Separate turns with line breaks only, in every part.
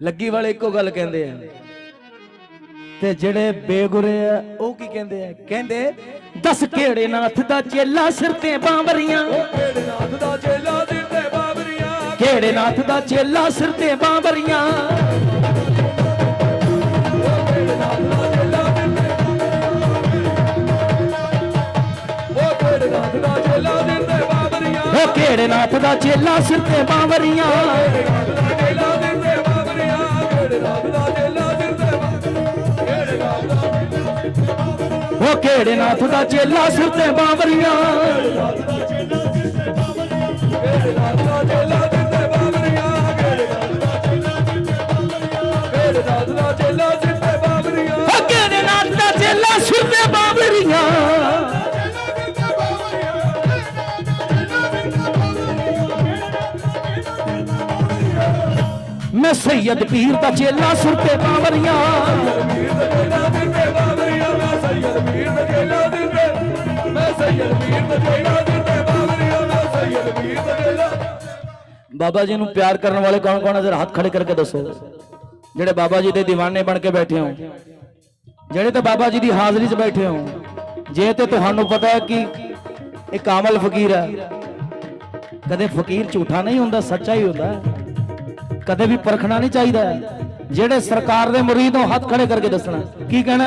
ਲੱਗੀ ਵਾਲੇ ਇੱਕੋ ਗੱਲ ਕਹਿੰਦੇ ਆ। ਤੇ ਜਿਹੜੇ ਬੇਗੁਰੇ ਆ, ਉਹ ਕੀ ਕਹਿੰਦੇ ਆ? ਕਹਿੰਦੇ, ਦੱਸ ਕਿਹੜੇ ਨਾਥ ਦਾ ਚੇਲਾ ਸਿਰ ਤੇ ਬਾਂਵਰੀਆਂ?
ਕਿਹੜੇ ਨਾਥ ਦਾ ਚੇਲਾ ਦਿਲ ਤੇ ਬਾਬਰੀਆਂ
ਕਿਹੜੇ ਨਾਥ ਦਾ ਚੇਲਾ ਸਿਰ ਤੇ ਬਾਂਵਰੀਆਂ?
ਕਿਹੜੇ ਨਾਥ ਦਾ ਚੇਲਾ ਦਿਲ ਤੇ ਉਹ ਕਿਹੜੇ ਨਾਥ ਦਾ ਚੇਲਾ
ਸਿਰ ਤੇ ਬਾਂਵਰੀਆਂ? ਉਹ ਕਿਹੜੇ ਨਾਥ ਦਾ ਚੇਲਾ ਸਿਰ ਤੇ ਬਾਵਰੀਆਂ?
ਕਿਹੜੇ ਨਾਥ ਦਾ ਚੇਲਾ
ਸਿਰ ਤੇ ਮੈਂ ਸੈਦ ਪੀਰ ਦਾ ਚੇਲਾ ਸੁਰ ਤੇ ਬਾਬਾ ਜੀ ਨੂੰ ਪਿਆਰ ਕਰਨ ਵਾਲੇ ਕੌਣ ਕੌਣ ਹੈ ਜ਼ਰਾ ਹੱਥ ਖੜੇ ਕਰਕੇ ਦੱਸੋ। ਜਿਹੜੇ ਬਾਬਾ ਜੀ ਦੇ دیਵਾਨੇ ਬਣ ਕੇ ਬੈਠੇ ਹੋ, ਜਿਹੜੇ ਤੇ ਬਾਬਾ ਜੀ ਦੀ ਹਾਜ਼ਰੀ 'ਚ ਬੈਠੇ ਹੋ, ਜੇ ਤੇ ਤੁਹਾਨੂੰ ਪਤਾ ਹੈ ਕਿ ਇਹ ਕਾਮਲ ਫਕੀਰ ਹੈ। ਕਦੇ ਫਕੀਰ ਝੂਠਾ ਨਹੀਂ ਹੁੰਦਾ, ਸੱਚਾ ਹੀ ਹੁੰਦਾ ਕਦੇ ਵੀ ਪਰਖਣਾ ਨਹੀਂ ਚਾਹੀਦਾ। ਜਿਹੜੇ ਸਰਕਾਰ ਦੇ ਮੁਰੀਦ ਹੋ ਹੱਥ ਖੜੇ ਕਰਕੇ ਦੱਸਣਾ ਕੀ ਕਹਿਣਾ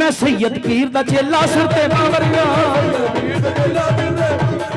ਮੈਂ ਸੈਯਦ ਪੀਰ ਦਾ ਚੇਲਾ ਸਿਰ ਤੇ ਬਾਂਵਰੀਆਂ
ਵੀਰ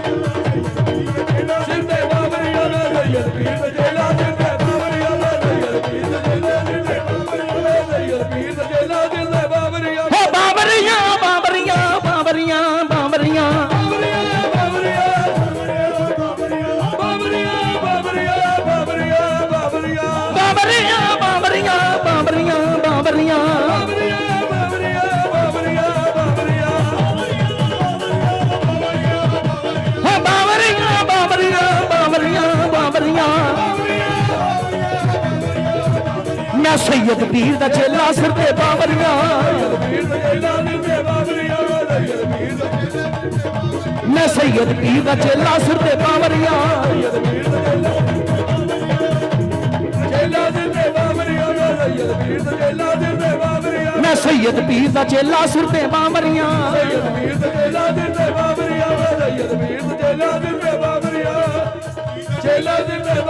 ਸੈਦ ਪੀਰ ਦਾ ਚੇਲਾ
ਸਿਰ ਤੇ ਬਾਵਰੀਆਂ।
ਮੈਂ ਸੈਦ ਪੀਰ ਦਾ ਚੇਲਾ
ਸਿਰ ਤੇ ਬਾਵਰੀਆਂ। ਮੈਂ ਸੈਦ ਪੀਰ ਦਾ ਚੇਲਾ ਸਿਰ ਤੇ ਬਾਵਰੀਆਂ।
ਚੇਲਾ ਸਿਰ ਤੇ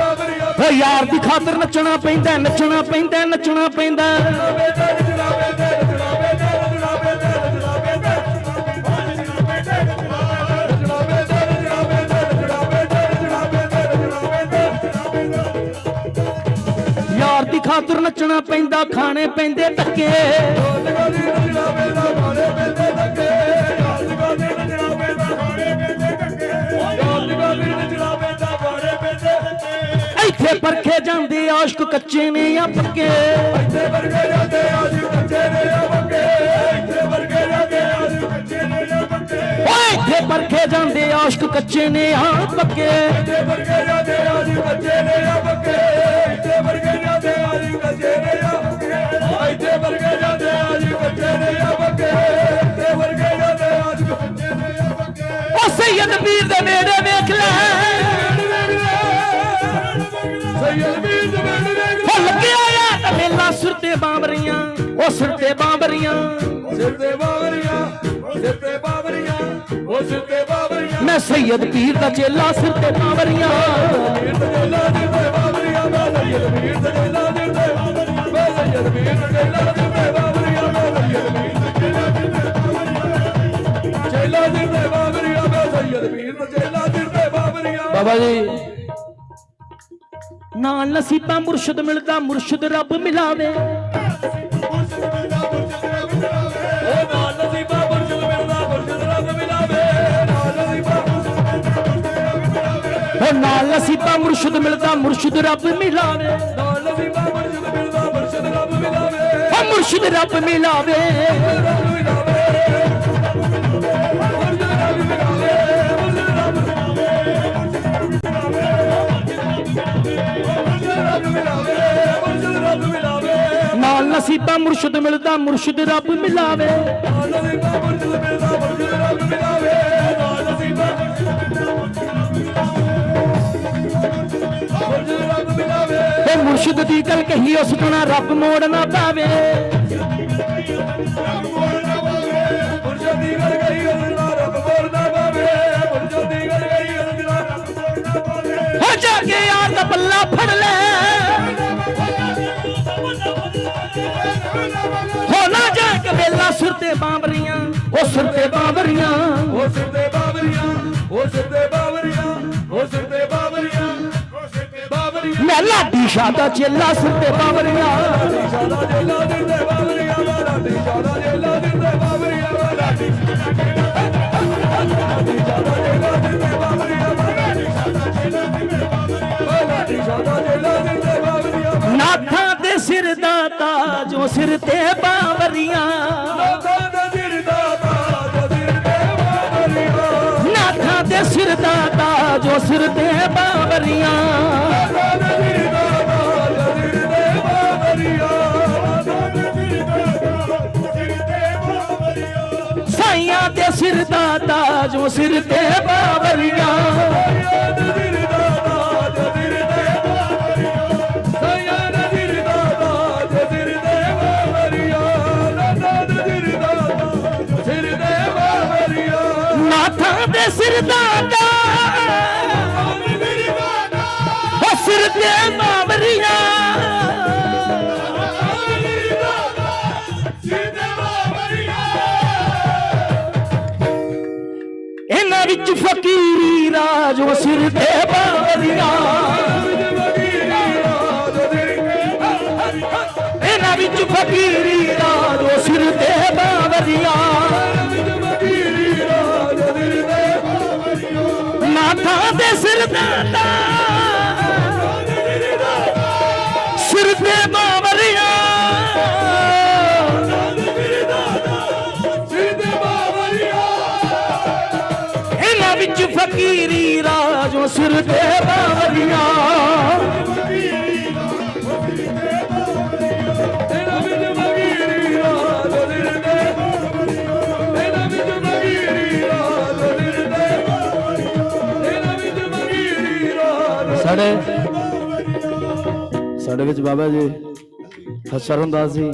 ਯਾਰ ਦੀ ਖਾਤਰ ਨੱਚਣਾ ਪੈਂਦਾ ਨੱਚਣਾ ਪੈਂਦਾ ਨੱਚਣਾ ਪੈਂਦਾ। ਯਾਰ ਦੀ
ਖਾਤਰ ਨੱਚਣਾ ਪੈਂਦਾ, ਖਾਣੇ ਪੈਂਦੇ ਧੱਕੇ। ਇੱਥੇ ਪਰਖੇ ਜਾਂਦੇ ਆਸ਼ਕ ਕੱਚੇ ਨੇ ਆ ਪੱਕੇ। ਇੱਥੇ ਵਰਗੇ ਜਾਂਦੇ ਆਸ਼ਕ ਕੱਚੇ ਨੇ ਆ ਪੱਕੇ। ਇੱਥੇ ਵਰਗੇ ਜਾਂਦੇ ਆਸ਼ਕ ਕੱਚੇ ਨੇ ਆ ਪੱਕੇ। ਓਏ ਇੱਥੇ ਪਰਖੇ
ਜਾਂਦੇ ਆਸ਼ਕ ਕੱਚੇ ਨੇ
ਆ ਪੱਕੇ। ਇੱਥੇ ਵਰਗੇ ਜਾਂਦੇ ਆਸ਼ਕ ਕੱਚੇ ਨੇ ਆ ਪੱਕੇ। ਇੱਥੇ ਵਰਗੇ ਜਾਂਦੇ ਆਸ਼ਕ ਕੱਚੇ ਨੇ ਆ ਪੱਕੇ। ਇੱਥੇ ਵਰਗੇ ਜਾਂਦੇ ਆਸ਼ਕ ਕੱਚੇ ਨੇ ਆ ਪੱਕੇ। ਇੱਥੇ ਵਰਗੇ ਜਾਂਦੇ ਆਸ਼ਕ ਕੱਚੇ ਨੇ ਆ ਪੱਕੇ। ਓ ਸੈਦ ਪੀਰ ਦੇ ਨੇੜੇ ਵੇਖ ਲੈ। ਤੇ ਬਾਂਬਰੀਆਂ ਉਹ ਸਿਰ ਤੇ ਬਾਂਬਰੀਆਂ
ਸਿਰ ਤੇ ਬਾਂਬਰੀਆਂ ਸਿਰ ਤੇ ਬਾਂਬਰੀਆਂ ਉਹ ਸਿਰ ਤੇ ਬਾਂਬਰੀਆਂ
ਮੈਂ ਸੈਦ ਪੀਰ ਦਾ ਚੇਲਾ ਸਿਰ ਤੇ ਬਾਂਬਰੀਆਂ
ਪੀਰ ਦਾ ਚੇਲਾ ਸਿਰ ਤੇ ਬਾਂਬਰੀਆਂ ਮੈਂ ਸੈਦ ਪੀਰ ਦਾ ਚੇਲਾ ਸਿਰ ਤੇ ਬਾਂਬਰੀਆਂ ਮੈਂ ਸੈਦ ਪੀਰ ਦਾ ਚੇਲਾ ਸਿਰ ਤੇ ਬਾਂਬਰੀਆਂ ਮੈਂ ਸੈਦ ਪੀਰ ਦਾ ਚੇਲਾ ਸਿਰ ਤੇ ਬਾਂਬਰੀਆਂ ਚੇਲਾ ਸਿਰ ਤੇ ਬਾਂਬਰੀਆਂ ਮੈਂ ਸੈਦ ਪੀਰ ਦਾ ਚੇਲਾ ਸਿਰ ਤੇ ਬਾਂਬਰੀਆਂ
ਬਾਬਾ ਜੀ ਨਾਲ ਨਸੀਬਾਂ ਮੁਰਸ਼ਦ ਮਿਲਦਾ ਮੁਰਸ਼ਦ ਰੱਬ ਮਿਲਾਵੇ।
ਨਾਲ ਨਸੀਬਾਂ
ਮੁਰਸ਼ਦ ਮਿਲਦਾ ਮੁਰਸ਼ਦ ਰੱਬ ਮਿਲਾਵੇ।
ਨਾਲ ਨਸੀਬਾਂ ਮੁਰਸ਼ਦ ਮਿਲਦਾ ਮੁਰਸ਼ਦ ਰੱਬ ਮਿਲਾਵੇ।
ਓ ਮੁਰਸ਼ਦ ਰੱਬ ਮਿਲਾਵੇ। ਸੀਤਾ ਨਸੀਬਾ ਮੁਰਸ਼ਿਦ ਮਿਲਦਾ, ਮੁਰਸ਼ਿਦ ਰੱਬ ਮਿਲਾਵੇ।
ਨਾਲ ਮੁਰਸ਼ਿਦ ਰੱਬ
ਦੀ ਗੱਲ ਕਹੀ, ਉਸ ਤੋਂ ਰੱਬ ਮੋੜ ਨਾ ਪਾਵੇ
ਪਾਵੇ।
ਹੋ ਜਾ ਕੇ ਯਾਰ ਦਾ ਪੱਲਾ ਫੜ ਲੈ। ਹੋ ਨਾ ਜਾ ਕੇ ਵੇਲਾ ਸਿਰ ਤੇ ਬਾਬਰੀਆਂ ਉਹ ਸਿਰ ਤੇ ਬਾਬਰੀਆਂ
ਉਹ ਸਿਰ ਤੇ ਬਾਬਰੀਆਂ ਉਹ ਸਿਰ ਤੇ ਬਾਬਰੀਆਂ ਉਹ ਸਿਰ ਤੇ ਬਾਬਰੀਆਂ ਉਹ ਸਿਰ ਤੇ ਬਾਬਰੀਆਂ
ਮੈਂ ਲਾਡੀ ਸ਼ਾਹ ਦਾ ਚੇਲਾ ਸਿਰ ਤੇ ਬਾਬਰੀਆਂ
ਲਾਡੀ ਸ਼ਾਦਾ ਜੇਲਾ ਦਿੰਦੇ ਬਾਬਰੀਆਂ ਵਾ ਲਾਡੀ ਸ਼ਾਦਾ ਜੇਲਾ ਦਿੰਦੇ ਬਾਬਰੀਆਂ ਵਾ ਲਾਡੀ ਲਾਡੀ
ਉਹ ਸਿਰ ਤੇ
ਦਾ ਦਾ ਤਾਜ ਤੇ ਬਾਬਰੀਆਂ
ਨਾਥਾਂ ਦੇ ਸਿਰ ਦਾ ਤਾਜ ਸਿਰ ਤੇ
ਦਾ ਦਾ ਤਾਜ ਦਿਲ ਤੇ ਬਾਬਰੀਆਂ ਲੋਕਾਂ ਦਾ ਤਾਜ ਤੇ ਬਾਬਰੀਆਂ
ਸਾਈਆਂ ਦੇ ਸਿਰ ਦਾ ਤਾਜ ਸਿਰ ਤੇ ਬਾਬਰੀਆਂ ਨਾਥਾਂ ਸਿਰ ਦਾ
ਦਾ ਤਾਜ
ਸਿਰ ਤੇ ਬਾਬਰੀਆਂ ਇਹਨਾਂ ਵਿੱਚ ਫਕੀਰੀ ਰਾਜ ਉਹ ਸਿਰ ਤੇ ਬਾਬਰੀਆਂ ਇਹਨਾਂ ਵਿੱਚ ਫਕੀਰੀ ਫਕੀਰੀ ਰਾਜ ਸਿਰ ਤੇ ਬਾਬਰੀਆਂ ਸਾਡੇ ਸਾਡੇ ਵਿੱਚ ਬਾਬਾ ਜੀ ਹਸਰ ਹੁੰਦਾ ਸੀ